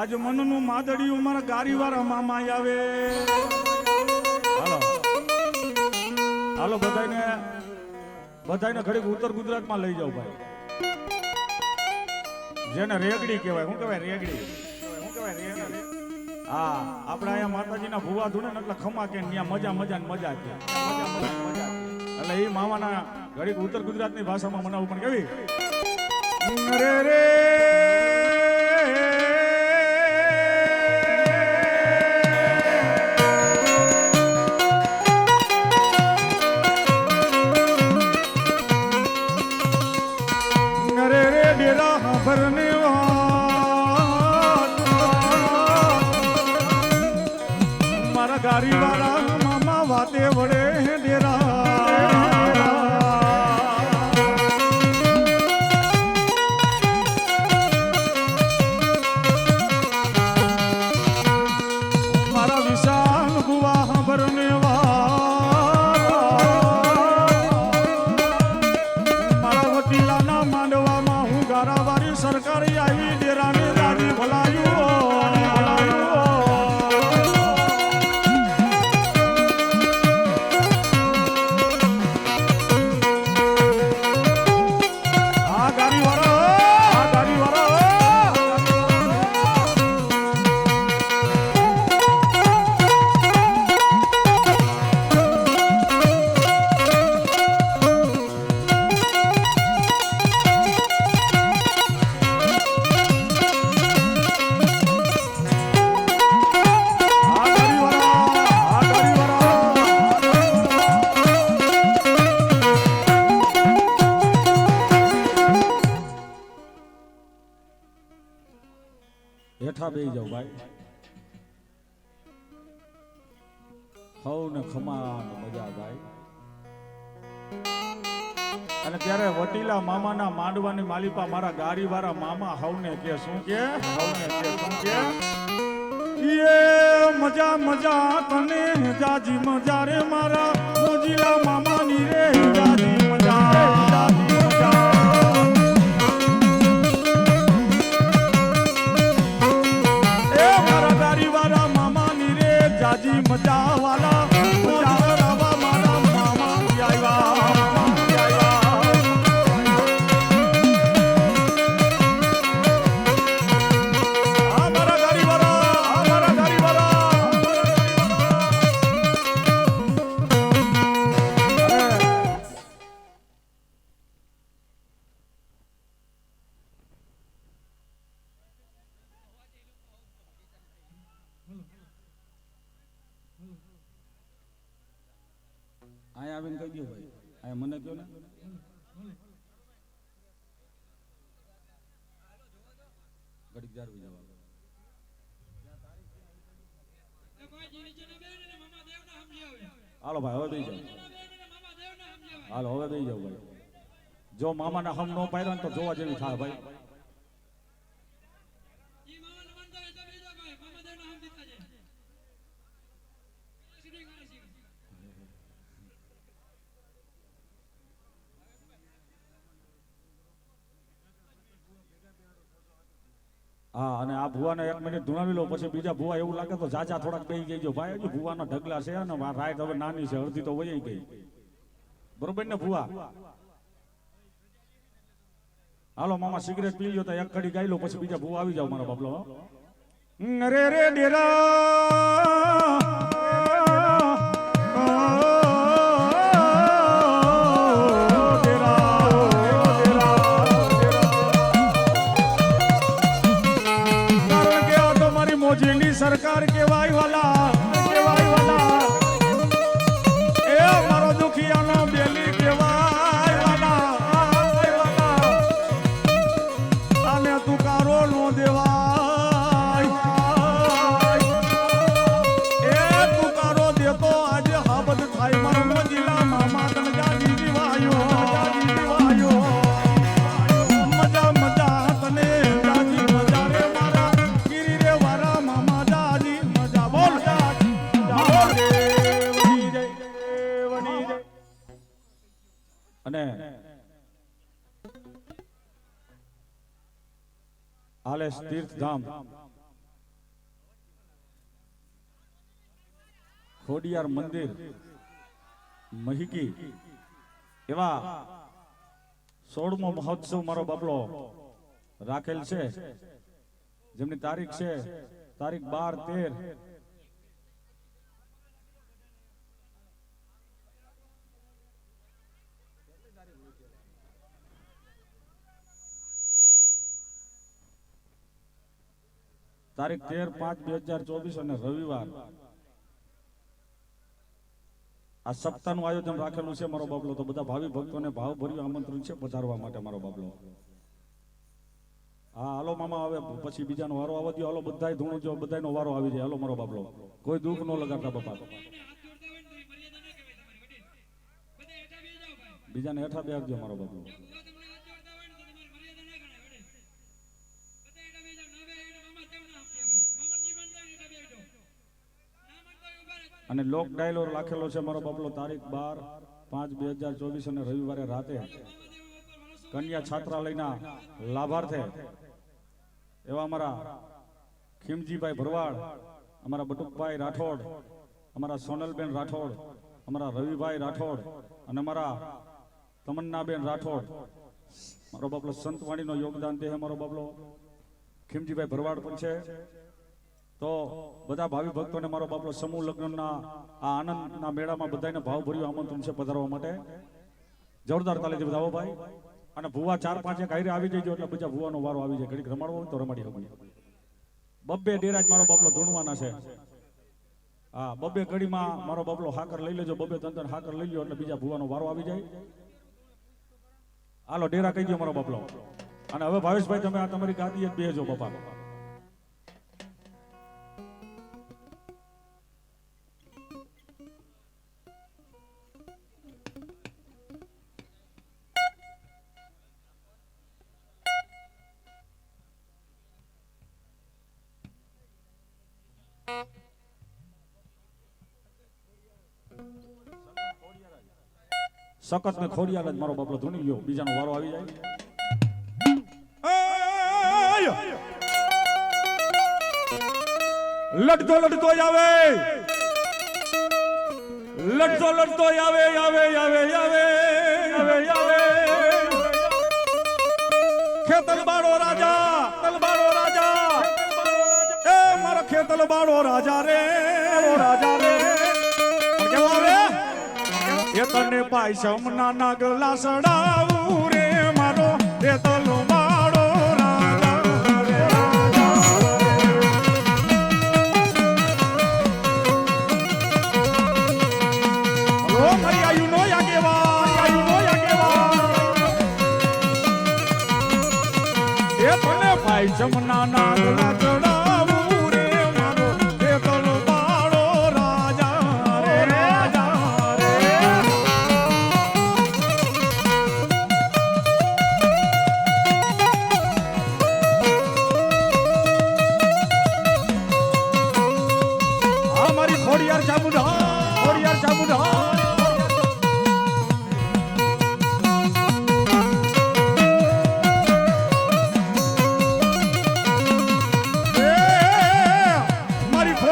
આજ મનનું માદડિયું મારા ગારીવાળા મામા આવે. હાલો. બધાને બધાને ઘડીક ઉત્તર ગુજરાતમાં લઈ જાઓ ભાઈ. જેને રેગડી કહેવાય, શું કહેવાય રેગડી? શું કહેવાય રેગડી હા, આપણે અહીંયા માતાજીના ભુવા ધૂને એટલે ખમા કે ત્યાં મજા મજા ને મજા કે મજા. એટલે એ મામાના ઘડીક ઉત્તર ગુજરાતની ભાષામાં મનાવું પણ કેવી? મારા ગાડી વાળા મામા વાતે વડે ડેરા અને ત્યારે વટીલા મામાના માંડવાની માલિપા મારા ગાડી વાળા મામા હવને કે શું કે? હવને મજા મજા તને જાજી મજા રે મારા મોજીલા મામાની રે જાજી મજા મજા વાલા આવીને કહી દો ભાઈ. અહીંયા મને કહો ને. જવા હાલો ભાઈ, હવે દઈ જાઓ. હાલો, હવે દઈ જાઓ ભાઈ. જો મામાના હમ નો પાડ્યા ને તો જોવા જેવી થાય ભાઈ. હા, અને આ ભુવાને એક મિનિટ ધુણાવી લો, પછી બીજા ભુવા એવું લાગે તો જાજા થોડાક બેહી જઈજો ભાઈ. હજી ભુવાના ઢગલા છે અને રાઈટ હવે નાની છે, અડધી તો વહી ગઈ. બરોબર ને ભુવા? હાલો, મામા સિગરેટ પી લ્યો તો એક કડી ગાઈ લો, પછી બીજા ભુવા આવી જાવ મારા બાબલો રે રે કારણ તીર્થધામ ખોડિયાર મંદિર, મહિકી, એવા સોળમો મહોત્સવ મારો બાપલો રાખેલ છે. જેમની તારીખ છે, તારીખ બાર તેર તારીખ તેર પાંચ બે હજાર ચોવીસ અને રવિવાર. આ સપ્તાહનું આયોજન રાખેલું છે મારો બાબલો. તો બધા ભાવિ ભક્તોને ભાવભર્યું આમંત્રણ છે પધારવા માટે મારો બાબલો. હા, હાલો મામા આવે પછી બીજાનો વારો આવવા દો હાલો બધા ધૂણું જો બધાયનો વારો આવી જાય. હાલો મારો બાબલો. કોઈ દુઃખ ન લગાડતા બાપા. બીજાને હેઠા બેસજો મારો બાબલો. અને લોક ડાયલોર રાખેલો છે મારો બાપલો, તારીખ બાર પાંચ બે હજાર ચોવીસ અને રવિવારે રાતે કન્યા છાત્રાલયના લાભાર્થે એવા અમારા ખીમજીભાઈ ભરવાડ, અમારા બટુકભાઈ રાઠોડ, અમારા સોનલબેન રાઠોડ, અમારા રવિભાઈ રાઠોડ અને અમારા તમન્નાબેન રાઠોડ. મારો બાપલો, સંતવાણીનો યોગદાન તે મારો બાપલો. ખીમજીભાઈ ભરવાડ પણ છે. તો બધા ભાવિ ભક્તોને મારો બાપલો સમૂહ લગ્નના આ આનંદના મેળામાં બધાને ભાવભર્યું આમંત્રણ છે પધારવા માટે. જોરદાર તાલીથી બધાવો ભાઈ. અને ભુવા ચાર પાંચ એક આયરે આવી જજો એટલે બીજા ભુવાનો વારો આવી જાય. ઘડીક રમાડવો હોય તો રમાડી શકું બબ્બે ડેરાજ મારો બાપલો ધૂણવાના છે. હા, બબ્બે કડીમાં મારો બાપલો હાકર લઈ લેજો. બબ્બે તંતર હાકર લઈ લો એટલે બીજા ભૂવાનો વારો આવી જાય. હાલો, ડેરા કહી દો મારો બાપલો. અને હવે ભાવેશભાઈ, તમે આ તમારી ગાદી જ બેજો બાપા. સખત ને ખોડિયાલ મારો બાપલો ધૂણી ગયો. બીજાનો વારો આવી જાય. લડતો લડતો આવે. લડતો લડતો આવે આવે આવે આવે આવે આવે. ખેતલ બાળો રાજા એ મારો ખેતલ રાજા રે રાજા રે. કેવો આવે એ તને પાયસમ ના નાગલા સડાવું રે મારો. એ તલો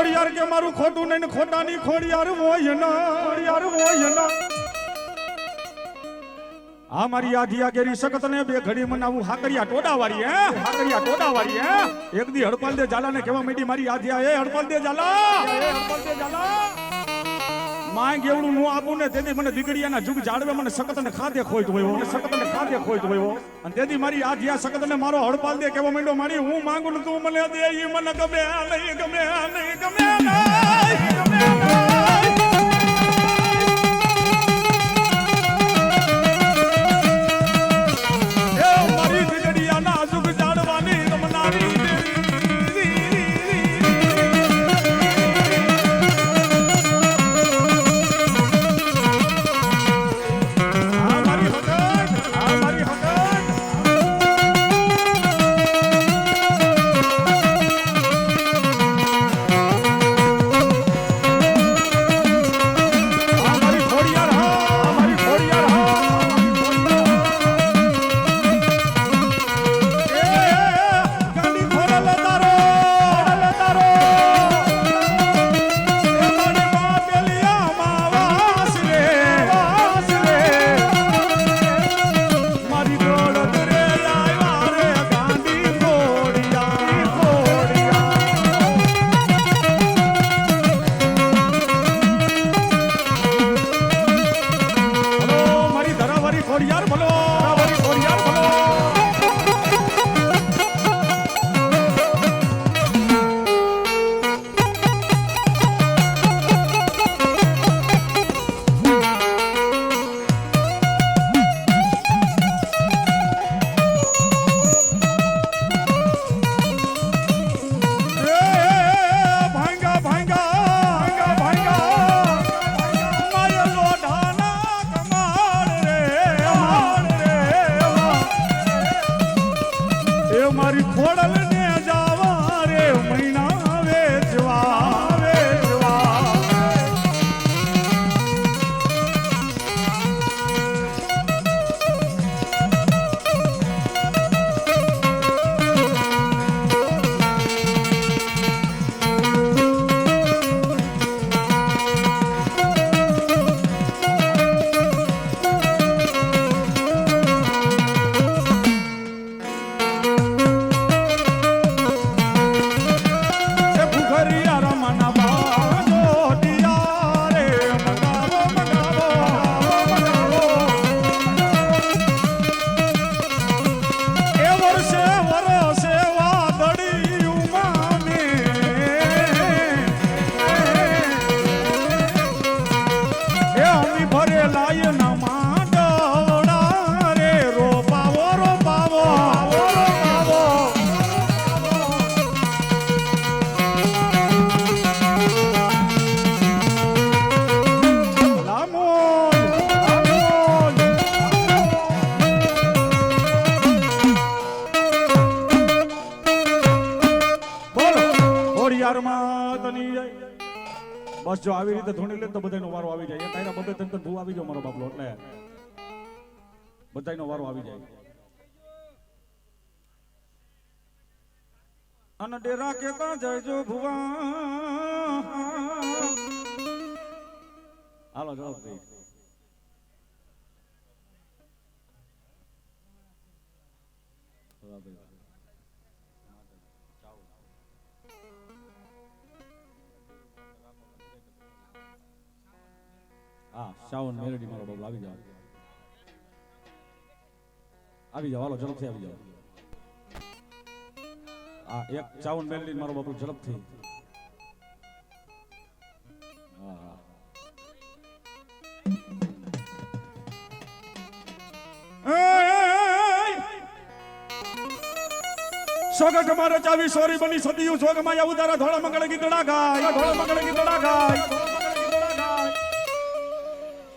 મારી ખોડિયાર કે મારું ખોટું નહીં ખોટાની ખોડિયાર હોય ના, ખોડિયાર હોય ના. આ મારી આધિયા આગેરી સખત ને બે ઘડી મનાવું. હાકરિયા ટોડા વાળી હે? હાકરિયા ટોડા વાળી હે? એક દી હડપાલ દે ઝાલા ને કેવા મેડી મારી આધિયા એ હડપાલ દે ઝાલા! હડપાલ દે ઝાલા! માંગ એવડું નું આપું ને તેથી મને દીકડીયાના જુગ જાળવે, મને સખત ને ખાધે ખોઈત હોય મને સખત ને ખાધે ખોઈત હોય અને તેથી મારી આધિયા સખત ને મારો હડપાલ દે કેવો માંડ્યો, મારી હું માંગુ ને તું મને દે ઈ મને ગમે નહીં ગમે નહીં ગમે નહીં ગમે નહીં. મારી ખોડલ ભૂ આવી જાવ મારો બાપલો, એટલે બધાનો વારો આવી જાય. અને ડેરા કેતા જયજો ભુવા. હાલો, જવાબ દઈ હા શાવન મેલડી મારો બાબુ આવી જાવ આવી જાવ હાલો, ઝડપથી આવી જાવ હા એક ચાવન મેલડી મારો બાબુ ઝડપથી. હા. સોગટ મારે ચાવી સોરી બની સદીયું. સોગમાં ઉદારા ધોળા મંગળ ગીતડા ગાય ધોળા મંગળ ગીતડા ગાય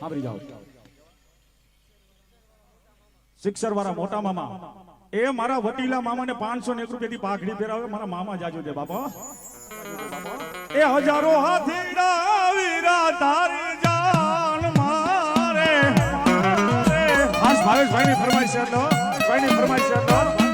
સાંભળી જાઓ શિક્ષર વાળા મોટા મામા, એ મારા વટીલા મામાને પાંચસો ને એક રૂપિયાથી પાઘડી ફેરાવે મારા મામા જાજુ દે બાપા. એ હજારો હાથીડા વીરા તારી જાન મારે. હાસ ભાવેશભાઈ ની ફરમાઈશ છે તો છે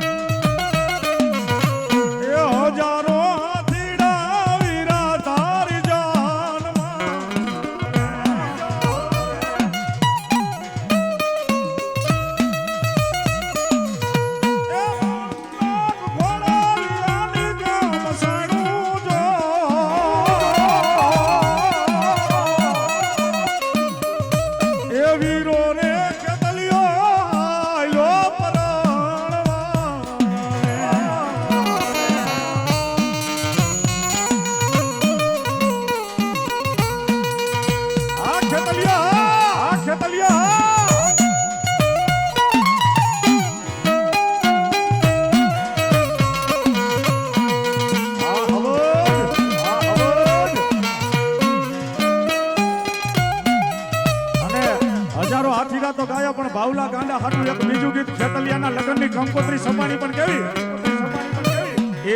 હજારો હાથીડા તો ગાયા, પણ ભાવલા ગાંડા હાટું એક બીજું ગીત ખેતલિયાના લગ્નની કંકોત્રી સપાની પણ કેવી?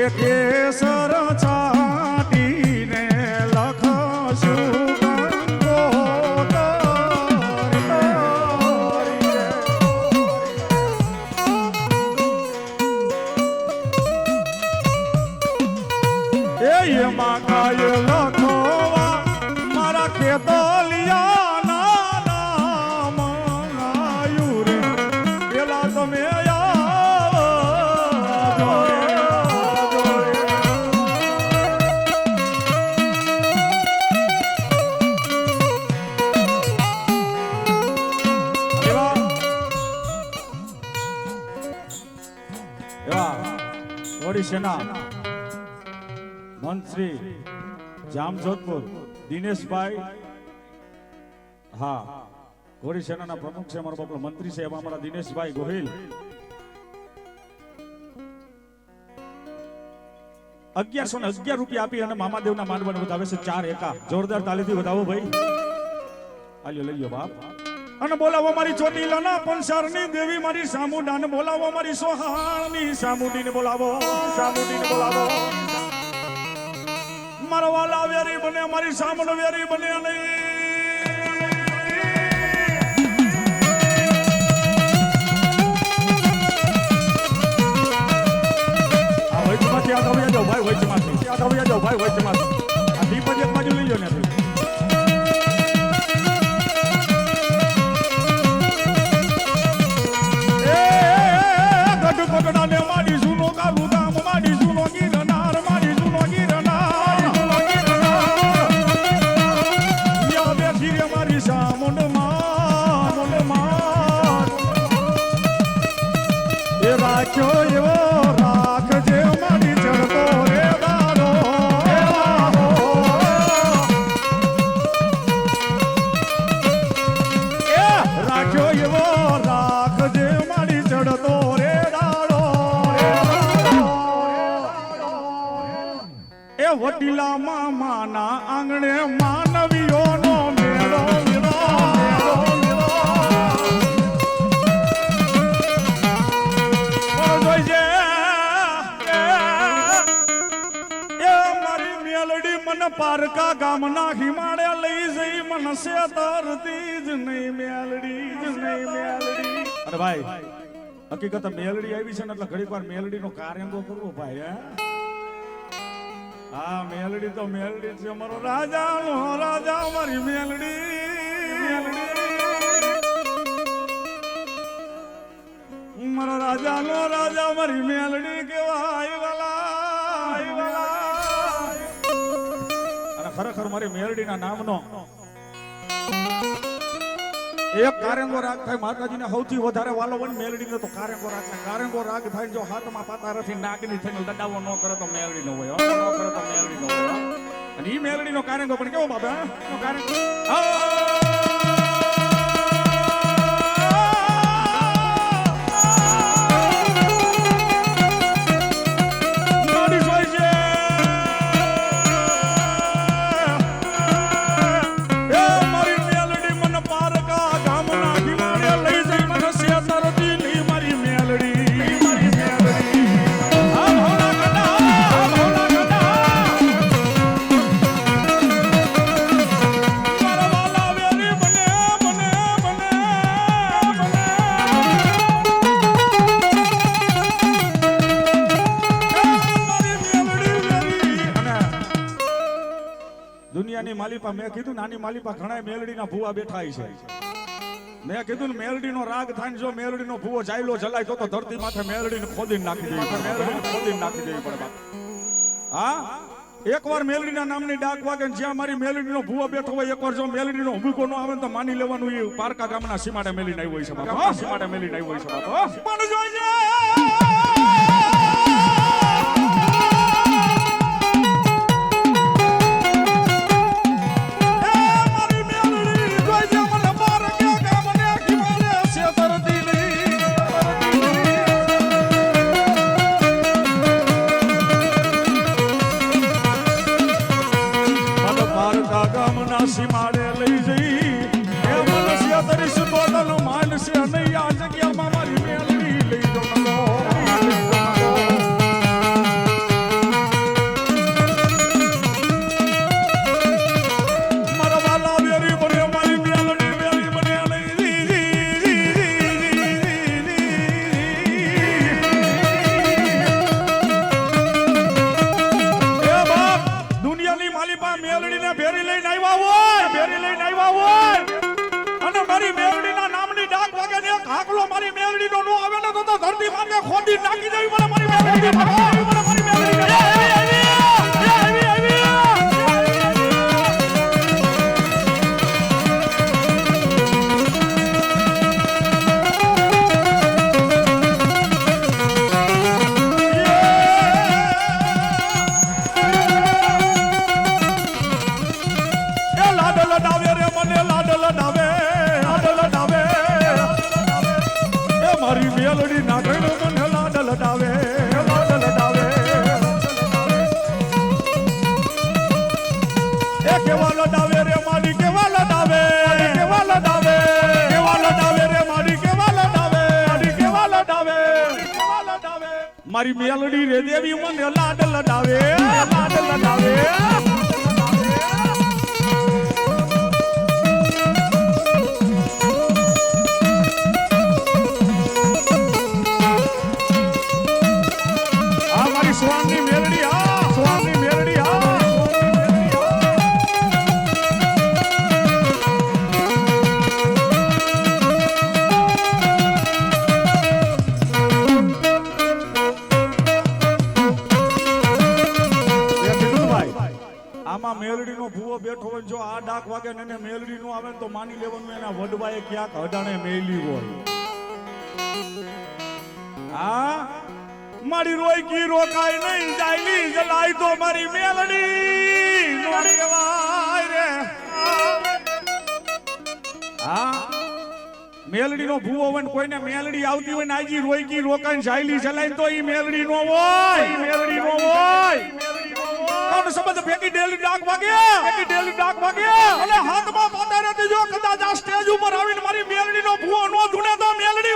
એ કેસર છાટીને લખશું. ઓડિશાના મંત્રી જામજોધપુર દિનેશભાઈ હા, ગોરી સેનાના પ્રમુખ છે અમારા બાપલો મંત્રી છે એમાં અમારા દિનેશભાઈ ગોહિલ. અગિયારસો ને અગિયાર રૂપિયા આપી અને મામાદેવના માનવાને વધાવે છે ચાર એકા. જોરદાર તાલીથી વધાવો ભાઈ. આલ્યો લઈ ગયો બાપ. અને બોલાવો મારી ચોટીલાના પંસારની દેવી મારી સામુડાને બોલાવો મારી સોહાણની સામુડીને બોલાવો સામુડીને બોલાવો. મારો વાલા વેરી બને, મારી સામડ વેરી બને નહીં ભાઈ વચમાંથી ભાઈ વચમાંથી એ માના આંગણે માનવીઓનો મેળો પારકા ગામના હિમાડે લઈ જઈ મનસે તરતી જ નહીં, મેલડી જ નહીં, મેલડી. અરે ભાઈ, હકીકત મેલડી આવી છે ને એટલે ઘડીક વાર મેલડીનો કાર્યંગો કરવો ભાઈ, હે? હા મેલડી તો મેલડી છે, અમારો રાજા નો રાજા અમારી મેલડી. મારો રાજા નો રાજા મારી મેલડી કેવાય વાલા. અને ખરેખર મારી મેલડીના નામનો એક કારેંગો રાગ થાય માતાજીને સૌથી વધારે વાલો વન મેલડીને તો કારેંગો રાગ થાય. કારેંગો રાગ થાય જો હાથમાં પાતારાથી નાગની થઈને દડાવો ન કરે તો મેલડી નો હોય. ન કરે તો મેલડી નો હોય અને ઈ મેલડીનો કારેંગો પણ કેવો બાબા કારેંગો? મેં કીધું, નાની માલિપા ઘણા મેલડીના ભૂવા બેઠા છે મેં કીધું ને મેલડીનો રાગ થાય જો મેલડીનો ભૂવો જાયલો જલાય, તો ધરતી માથે મેલડીને ખોદીને નાખી દેવી મેલડીને ખોદીને નાખી દેવી પડે. હા એકવાર મેલડીના નામની ડાક વાગે જ્યાં મારી મેલડીનો ભૂવો બેઠો હોય, એકવાર જો મેલડીનો હુબકો ન આવે તો માની લેવાનું એ પારકા ગામના સીમાડે મેલીને આવ્યો હોય છે સીમાડે મેલીને આવ્યો હોય છે. પણ જોઈજે! આ મારી સ્વામની મેલડી હા, સ્વામી મેલડી હા. હા આમાં મેલડીનો ભૂવો બેઠો હોય જો આ ડાક વાગે ને મેલડી નું આવે તો માની લેવાનું એના વડવાએ ક્યાંક અડાણે મેલી હોય. આ મારી રોયકી રોકાય નહીં જાયલી જલાય તો મારી મેલડી. નો વાય રે. હા મેલડી નો ભૂવો હોય ને કોઈને મેલડી આવતી હોય ને આજી રોયકી રોકાય જાયલી જલાય તો ઈ મેલડી નો હોય. મેલડી નો હોય. કોણ સંબંધ ભેગી ડેલી ડાક વાગે? ભેગી ડેલી ડાક વાગે. અને હાથમાં પાતા રહેતી જો કદાચ આ સ્ટેજ ઉપર આવીને મારી મેલડી નો ભૂવો નો ધૂણે તો મેલડી